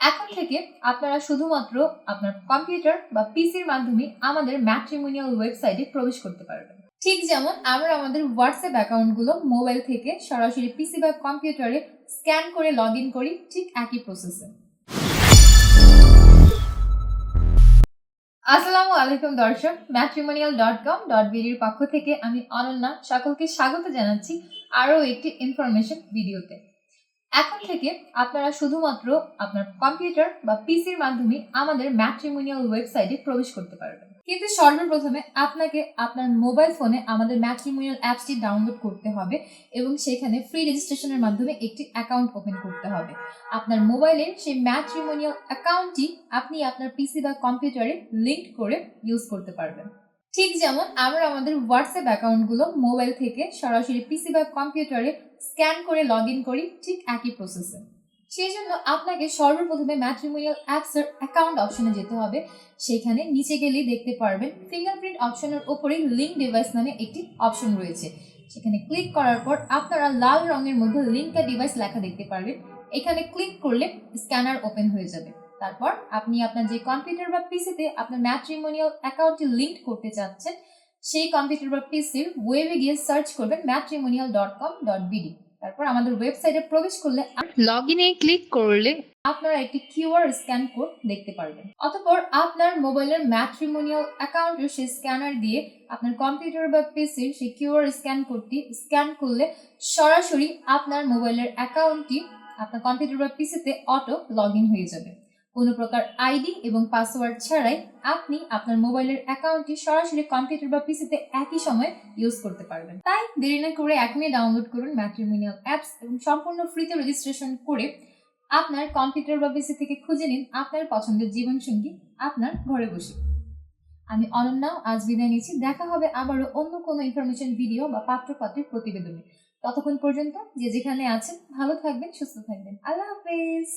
এখন থেকে আপনারা শুধুমাত্র আপনার কম্পিউটার বা পিসির মাধ্যমে আমাদের ম্যাট্রিমোনিয়াল ওয়েবসাইটে প্রবেশ করতে পারবেন। ঠিক যেমন আমরা আমাদের হোয়াটসঅ্যাপ অ্যাকাউন্টগুলো মোবাইল থেকে সরাসরি পিসি বা কম্পিউটারে স্ক্যান করে লগ ইন করি ঠিক একই প্রসেসে আসসালামু আলাইকুম দর্শক ম্যাট্রিমোনিয়াল ডট কম ডট বিডির পক্ষ থেকে আমি অনন্যা, সকলকে স্বাগত জানাচ্ছি আরও একটি ইনফরমেশন ভিডিওতে এখন থেকে আপনারা শুধুমাত্র আপনার কম্পিউটার বা পিসির মাধ্যমে আমাদের ম্যাট্রিমোনিয়াল ওয়েবসাইটে প্রবেশ করতে পারবেন। কিন্তু সর্বপ্রথমে আপনাকে আপনার মোবাইল ফোনে আমাদের ম্যাট্রিমোনিয়াল অ্যাপসটি ডাউনলোড করতে হবে এবং সেখানে ফ্রি রেজিস্ট্রেশনের মাধ্যমে একটি অ্যাকাউন্ট ওপেন করতে হবে। আপনার মোবাইলের সেই ম্যাট্রিমোনিয়াল অ্যাকাউন্টটি আপনি আপনার পিসি বা কম্পিউটারে লিঙ্ক করে ইউজ করতে পারবেন। ঠিক যেমন আমরা আমাদের হোয়াটসঅ্যাপ অ্যাকাউন্টগুলো মোবাইল থেকে সরাসরি পিসি বা কম্পিউটারে স্ক্যান করে লগ ইন করি ঠিক একই প্রসেসে সেই জন্য আপনাকে সর্বপ্রথমে ম্যাট্রিমোনিয়াল অ্যাপসের অ্যাকাউন্ট অপশনে যেতে হবে। সেখানে নিচে গেলেই দেখতে পারবেন ফিঙ্গারপ্রিন্ট অপশনের ওপরেই লিঙ্ক ডিভাইস নামে একটি অপশন রয়েছে। সেখানে ক্লিক করার পর আপনারা লাল রঙের মধ্যে লিঙ্ক ডিভাইস লেখা দেখতে পারবেন। এখানে ক্লিক করলে স্ক্যানার ওপেন হয়ে যাবে। তারপর আপনি আপনার যে কম্পিউটার বা পিসিতে আপনার ম্যাট্রিমোনিয়াল অ্যাকাউন্টটি লিঙ্ক করতে চাচ্ছেন সেই কম্পিউটার বা পিসির ওয়েবে গিয়ে সার্চ করবেন matrimonial dot com dot BD তারপর আমাদের ওয়েবসাইটে প্রবেশ করলে লগ ইনে ক্লিক করলে আপনারা একটি কিউআর স্ক্যান কোড দেখতে পারবেন। অতঃপর আপনার মোবাইলের ম্যাট্রিমোনিয়াল অ্যাকাউন্টের সেই স্ক্যানার দিয়ে আপনার কম্পিউটার বা পিসির সেই কিউআর স্ক্যান কোডটি স্ক্যান করলে সরাসরি আপনার মোবাইলের অ্যাকাউন্টটি আপনার কম্পিউটার বা পিসিতে অটো লগ ইন হয়ে যাবে। কোনো প্রকার আইডি এবং পাসওয়ার্ড ছাড়াই আপনি আপনার মোবাইলের অ্যাকাউন্টটি সরাসরি কম্পিউটার বা পিসিতে একই সময় ইউজ করতে পারবেন। তাই দেরি না করে এখনই ডাউনলোড করুন ম্যাট্রিমোনিয়াল অ্যাপস এবং সম্পূর্ণ ফ্রিতে রেজিস্ট্রেশন করে আপনার কম্পিউটার বা পিসি থেকে খুঁজে নিন আপনার পছন্দের জীবনসঙ্গী আপনার ঘরে বসে। আমি অনন্যা, আজ বিদায় নিচ্ছি। দেখা হবে আবারও অন্য কোনো ইনফরমেশন ভিডিও বা পাত্রপাত্রের প্রতিবেদনে। ততক্ষণ পর্যন্ত যে যেখানে আছেন, ভালো থাকবেন, সুস্থ থাকবেন। আল্লাহ হাফেজ।